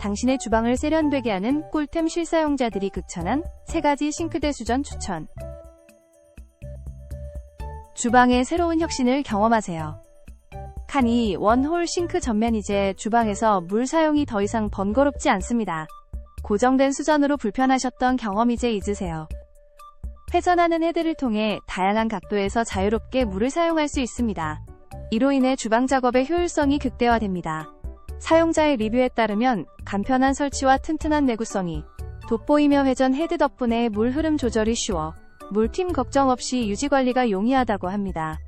당신의 주방을 세련되게 하는 꿀템 실사용자들이 극찬한 3가지 싱크대 수전 추천. 주방의 새로운 혁신을 경험하세요. 칸이 원홀 싱크 전면 이제 주방에서 물 사용이 더 이상 번거롭지 않습니다. 고정된 수전으로 불편하셨던 경험 이제 잊으세요. 회전하는 헤드를 통해 다양한 각도에서 자유롭게 물을 사용할 수 있습니다. 이로 인해 주방 작업의 효율성이 극대화됩니다. 사용자의 리뷰에 따르면 간편한 설치와 튼튼한 내구성이 돋보이며 회전 헤드 덕분에 물 흐름 조절이 쉬워 물팀 걱정 없이 유지 관리가 용이하다고 합니다.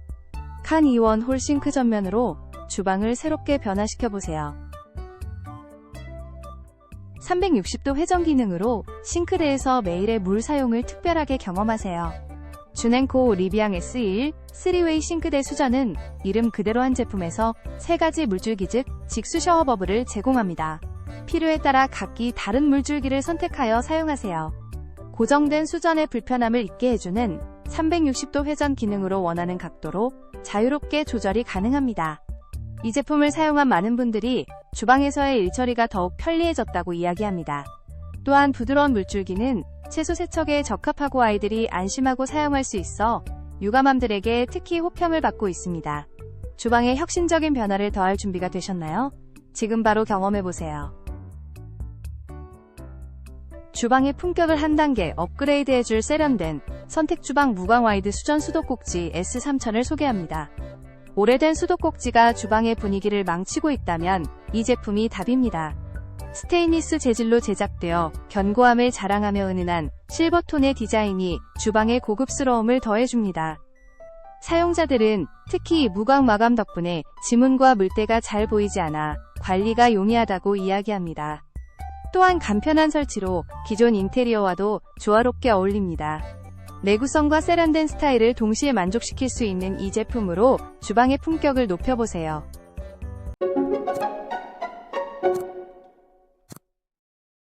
칸 이원 홀싱크 전면으로 주방을 새롭게 변화시켜 보세요. 360도 회전 기능으로 싱크대에서 매일의 물 사용을 특별하게 경험하세요. 주냉코 리비앙 S1 3웨이 싱크대 수전은 이름 그대로 한 제품에서 3가지 물줄기 즉 직수 샤워 버블을 제공합니다. 필요에 따라 각기 다른 물줄기를 선택하여 사용하세요. 고정된 수전의 불편함을 잊게 해주는 360도 회전 기능으로 원하는 각도로 자유롭게 조절이 가능합니다. 이 제품을 사용한 많은 분들이 주방에서의 일처리가 더욱 편리해졌다고 이야기합니다. 또한 부드러운 물줄기는 채소 세척에 적합하고 아이들이 안심하고 사용할 수 있어 육아맘들에게 특히 호평을 받고 있습니다. 주방에 혁신적인 변화를 더할 준비가 되셨나요? 지금 바로 경험해보세요. 주방의 품격을 한 단계 업그레이드해줄 세련된 선택 주방 무광 와이드 수전 수도꼭지 S3000을 소개합니다. 오래된 수도꼭지가 주방의 분위기를 망치고 있다면 이 제품이 답입니다. 스테인리스 재질로 제작되어 견고함을 자랑하며 은은한 실버톤의 디자인이 주방의 고급스러움을 더해줍니다. 사용자들은 특히 무광 마감 덕분에 지문과 물때가 잘 보이지 않아 관리가 용이하다고 이야기합니다. 또한 간편한 설치로 기존 인테리어와도 조화롭게 어울립니다. 내구성과 세련된 스타일을 동시에 만족시킬 수 있는 이 제품으로 주방의 품격을 높여보세요.